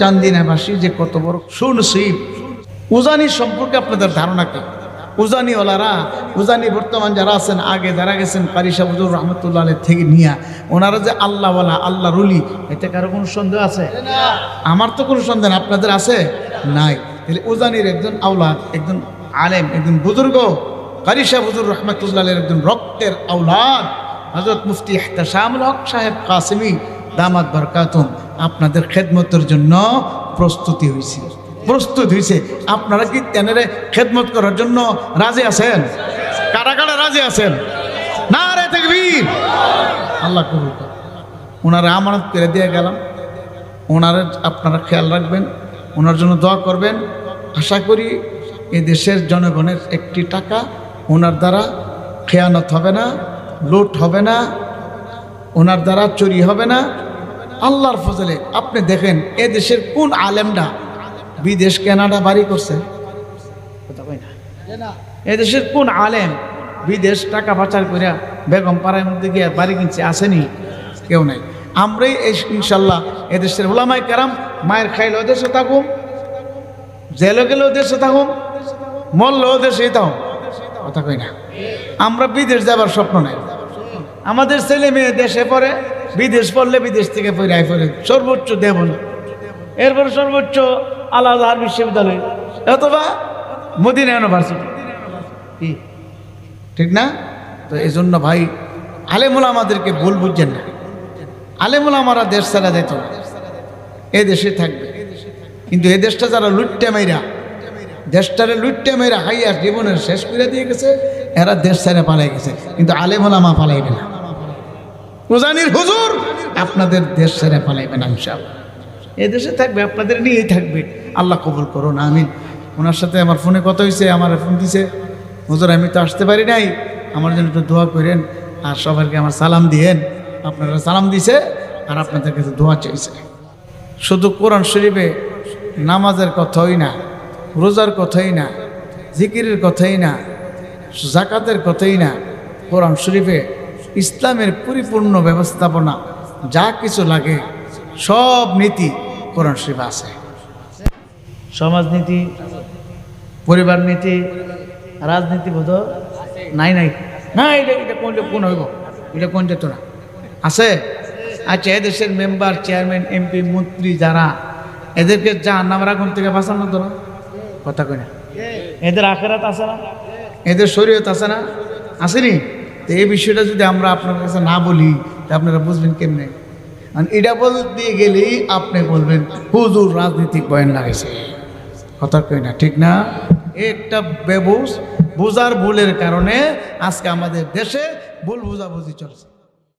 চান্দিনাবাসী যে কত বড় সুনসিব। উজানি সম্পর্কে আপনাদের ধারণা কি? উজানিওয়ালারা, উজানি বর্তমান যারা আছেন, আগে যারা গেছেন কারি সাহুজুর রহমতুল্লাহ থেকে নিয়া, ওনারা যে আল্লাহওয়ালা আল্লাহ রুলি এতে কারও কোনো সন্দেহ আছে? আমার তো কোনো সন্দেহ আপনাদের আছে? নাই। তাহলে উজানির একজন আউলাদ একজন আলেম, একজন বুজুর্গ কারি সাহুজুর রহমতুল্লাহ একজন রক্তের আউলাদ হজরত মুফতি এহতাশামুল হক সাহেব কাসিমি, দামাত বরকাতুম। আপনাদের খেদমতের জন্য প্রস্তুতি হয়েছে। প্রস্তুত হয়েছে। আপনারা কি তেনারে খেদমত করার জন্য রাজি আছেন? কারা কারা রাজি আছেন? না রে দেখবীর আল্লাহ কবুল। ওনারা আমানত করে দিয়ে গেলাম। ওনারা আপনারা খেয়াল রাখবেন। ওনার জন্য দোয়া করবেন। আশা করি এ দেশের জনগণের একটি টাকা ওনার দ্বারা খেয়ানত হবে না, লুট হবে না, ওনার দ্বারা চুরি হবে না। আল্লাহর ফজলে আপনি দেখেন এ দেশের কোন আলেমটা বিদেশ কেনাডা বাড়ি করছে? কথা কই না। এ দেশের কোন আলেম বিদেশ টাকা পাচার করে বেগম পাড়ার মধ্যে গিয়ে বাড়ি কিনছে আসেনি? কেউ নাই। আমরাই এই ইনশাল্লাহ এদেশের ওলামাই কেরাম মায়ের খাইলেও দেশে থাকুম জেলে গেলেও দেশে থাকুম মরলেও দেশেই থাকুম কথা কই না। আমরা বিদেশ যাবার স্বপ্ন নাই। আমাদের ছেলে মেয়ে দেশে পড়ে বিদেশ পড়লে বিদেশ থেকে পড়ে আয় পড়ে। সর্বোচ্চ দেব না এরপরে সর্বোচ্চ আলাদা বিশ্ববিদ্যালয়। অথবা মদিনা ইউনিভার্সিটি। কি ঠিক না? তো এই জন্য ভাই, আলেমুল আমাদেরকে ভুল বুঝছেন না। আলেমুল আমারা দেশ ছাড়া যেত না। এ দেশে থাকবে। কিন্তু এ দেশটা যারা লুট্টে মেয়েরা দেশটারে লুট্টে মেয়েরা হাইয়া জীবনের শেষ করে দিয়ে গেছে, এরা দেশ ছেড়ে পালাই গেছে। কিন্তু আলেমুল আমা পালাইবে না। উজানির হুজুর। আপনাদের দেশ ছেড়ে পালাইবেন ইনশাআল্লাহ। এ দেশে থাকবে, আপনাদের নিয়েই থাকবে। আল্লাহ কবুল করুন, আমিন। ওনার সাথে আমার ফোনে কথা হয়েছে আমার ফোন দিছে। হুজুর, আমি তো আসতে পারি নাই। আমার জন্য একটু দোয়া করেন, আর সবাইকে আমার সালাম দিয়েন। আপনারা সালাম দিছে, আর আপনাদের কাছে দোয়া চাইছে। শুধু কোরআন শরীফে নামাজের কথাই না, রোজার কথাই না, জিকিরের কথাই না, জাকাতের কথাই না, কোরআন শরীফে ইসলামের পরিপূর্ণ ব্যবস্থাপনা যা কিছু লাগে, সব নীতি কোরআন শরীফে আছে। সমাজনীতি, পরিবার নীতি, রাজনীতি বোধ নাই নাই। না, এটা এটা কোনটা, কোন হইব? এটা কোনটা তো না আছে? আচ্ছা এদেশের মেম্বার, চেয়ারম্যান, এমপি, মন্ত্রী যারা, এদেরকে যা নামের আগুন থেকে বাঁচানো না কথা কই না। এদের আখেরাত আছে না? এদের শরীয়ত আছে না? আসেনি তো এই বিষয়টা যদি আমরা আপনার কাছে না বলি, তা আপনারা বুঝবেন কেমনে? কারণ এটা বলতে গেলেই আপনি বলবেন, হুজুর রাজনীতিক বয়ান লাগাইছে কথা কই না, ঠিক না? এটা বেবুস বোঝার ভুলের কারণে আজকে আমাদের দেশে ভুল বোঝাবুঝি চলছে।